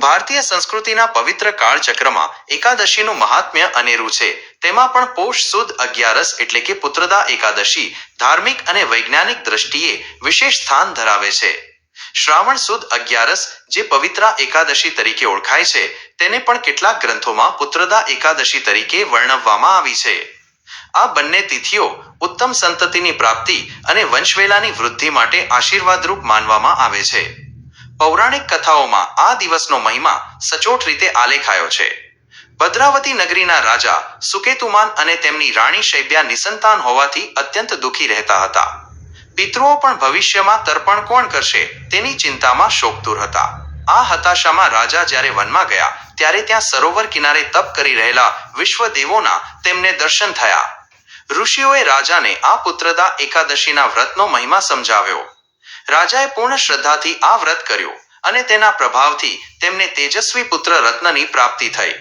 ભારતીય સંસ્કૃતિના પવિત્ર કાળચક્રમાં એકાદશીનું મહાત્મ્ય અનેરું છે. તેમાં પણ પોષ સુદ અગિયારસ એટલે કે પુત્રદા એકાદશી ધાર્મિક અને વૈજ્ઞાનિક દ્રષ્ટિએ વિશેષ સ્થાન ધરાવે છે. શ્રાવણ સુદ અગિયારસ, જે પવિત્રા એકાદશી તરીકે ઓળખાય છે, તેને પણ કેટલાક ગ્રંથોમાં પુત્રદા એકાદશી તરીકે વર્ણવવામાં આવી છે. આ બંને તિથિઓ ઉત્તમ સંતતિની પ્રાપ્તિ અને વંશવેલાની વૃદ્ધિ માટે આશીર્વાદરૂપ માનવામાં આવે છે. પૌરાણિક કથાઓમાં આ દિવસનો મહિમા સચોટ રીતે આલેખાયો છે. ભદ્રાવતી નગરીના રાજા સુકેતુમાન અને તેમની રાણી શૈબ્યા નિસંતાન હોવાથી અત્યંત દુઃખી રહેતા હતા. પિતૃઓ પણ ભવિષ્યમાં તર્પણ કોણ કરશે તેની ચિંતામાં શોકતુર હતા. આ હતાશામાં રાજા જ્યારે વનમાં ગયા, ત્યારે ત્યાં સરોવર કિનારે તપ કરી રહેલા વિશ્વદેવોના તેમને દર્શન થયા. ઋષિઓએ રાજાને આ પુત્રદા એકાદશીના વ્રતનો મહિમા સમજાવ્યો. રાજાએ પૂર્ણ શ્રદ્ધાથી આ વ્રત કર્યું અને તેના પ્રભાવથી તેમને તેજસ્વી પુત્ર રત્નની પ્રાપ્તિ થઈ.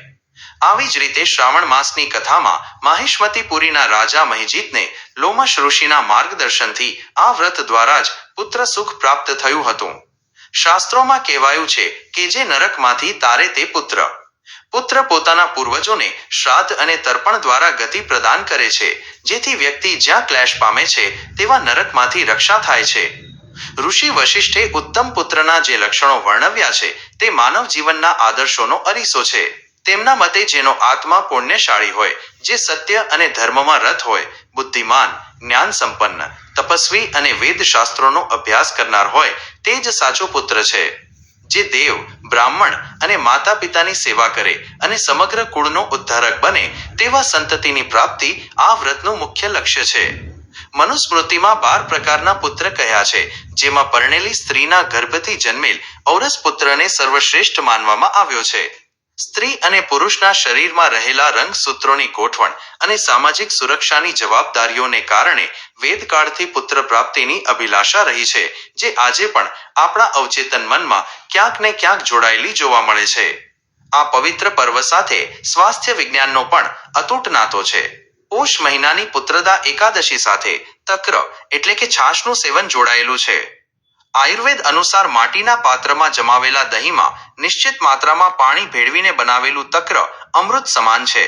આવી જ રીતે શ્રાવણ માસની કથામાં માહિષ્મતીપુરીના રાજા મહિજીતને લોમશ ઋષિના માર્ગદર્શનથી આ વ્રત દ્વારા જ પુત્ર સુખ પ્રાપ્ત થયું હતું. શાસ્ત્રોમાં કહેવાયું છે કે જે નરકમાંથી તારે તે પુત્ર. પુત્ર પોતાના પૂર્વજોને શ્રાદ્ધ અને તર્પણ દ્વારા ગતિ પ્રદાન કરે છે, જેથી વ્યક્તિ જ્યાં ક્લેશ પામે છે તેવા નરકમાંથી રક્ષા થાય છે. ઋષિ વશિષ્ઠે ઉત્તમ પુત્રના જે લક્ષણો વર્ણવ્યા છે, તે માનવ જીવનના આદર્શોનો અરીસો છે. તેમના મતે જેનો આત્મા પુણ્યશાળી હોય, જે સત્ય અને ધર્મમાં રથ હોય, બુદ્ધિમાન જ્ઞાન સંપન્ન તપસ્વી અને વેદ શાસ્ત્રોનો અભ્યાસ કરનાર હોય, તે જ સાચો પુત્ર છે. જે દેવ, બ્રાહ્મણ અને માતા પિતાની સેવા કરે અને સમગ્ર કુળનો ઉદ્ધારક બને, તેવા સંતતિની પ્રાપ્તિ આ વ્રતનું મુખ્ય લક્ષ્ય છે. મનુસ્મૃતિમાં બાર પ્રકારના પુત્ર કહ્યા છે, જેમાં પરણેલી સ્ત્રીના ગર્ભથી જન્મેલ ઔરસ પુત્રને સર્વશ્રેષ્ઠ માનવામાં આવ્યો છે. સ્ત્રી અને પુરુષના શરીરમાં રહેલા રંગસૂત્રોની ગોઠવણ અને સામાજિક સુરક્ષાની જવાબદારીઓને કારણે વેદકાળથી પુત્ર પ્રાપ્તિની અભિલાષા રહી છે, જે આજે પણ આપણા અવચેતન મનમાં ક્યાંક ને ક્યાંક જોડાયેલી જોવા મળે છે. આ પવિત્ર પર્વ સાથે સ્વાસ્થ્ય વિજ્ઞાનનો પણ અતૂટ નાતો છે. પોષ મહિનાની પુત્રદા એકાદશી સાથે તક્ર એટલે કે છાશનું સેવન જોડાયેલું છે. આયુર્વેદ અનુસાર માટીના પાત્રમાં જમાવેલા દહીંમાં નિશ્ચિત માત્રામાં પાણી ભેળવીને બનાવેલું તક્ર અમૃત સમાન છે.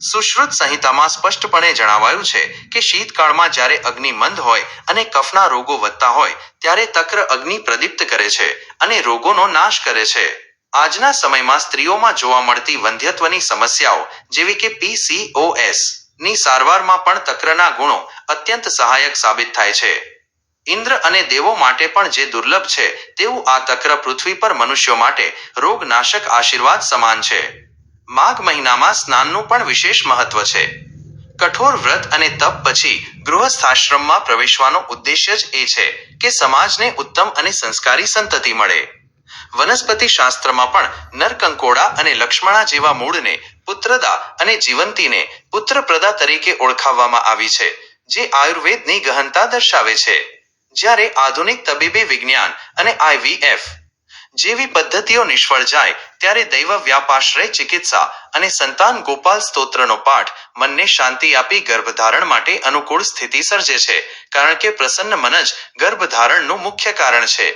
સુશ્રુત સંહિતામાં સ્પષ્ટપણે જણાવાયું છે કે શીતકાળમાં જ્યારે અગ્નિ મંદ હોય અને કફના રોગો વધતા હોય, ત્યારે તક્ર અગ્નિ પ્રદીપ્ત કરે છે અને રોગોનો નાશ કરે છે. આજના સમયમાં સ્ત્રીઓમાં જોવા મળતી વંધ્યત્વની સમસ્યાઓ જેવી કે પીસીઓએસ ની સારવારમાં પણ તક્રના ગુણો અત્યંત સહાયક સાબિત થાય છે. ઇન્દ્ર અને દેવો માટે પણ જે દુર્લભ છે, તેવું આ તક્ર પૃથ્વી પર મનુષ્યો માટે રોગનાશક આશીર્વાદ સમાન છે. માઘ મહિનામાં સ્નાનનું પણ વિશેષ મહત્વ છે. કઠોર વ્રત અને તપ પછી ગૃહસ્થાશ્રમમાં પ્રવેશવાનો ઉદ્દેશ્ય જ એ છે કે સમાજને ઉત્તમ અને સંસ્કારી સંતતિ મળે. વનસ્પતિ શાસ્ત્રમાં પણ નરકંકોડા અને લક્ષ્મણા જેવા મૂળને પુત્રદા અને જીવંતીને પુત્રપ્રદા તરીકે ઓળખાવવામાં આવી છે, જે આયુર્વેદની ગહનતા દર્શાવે છે. જ્યારે આધુનિક તબીબી વિજ્ઞાન અને આઈવીએફ જેવી પદ્ધતિઓ નિષ્ફળ જાય, ત્યારે દૈવ વ્યાપાશ્રય ચિકિત્સા અને સંતાન ગોપાલ સ્તોત્રનો પાઠ મનને શાંતિ આપી ગર્ભધારણ માટે અનુકૂળ સ્થિતિ સર્જે છે, કારણ કે પ્રસન્ન મન જ ગર્ભધારણનું મુખ્ય કારણ છે.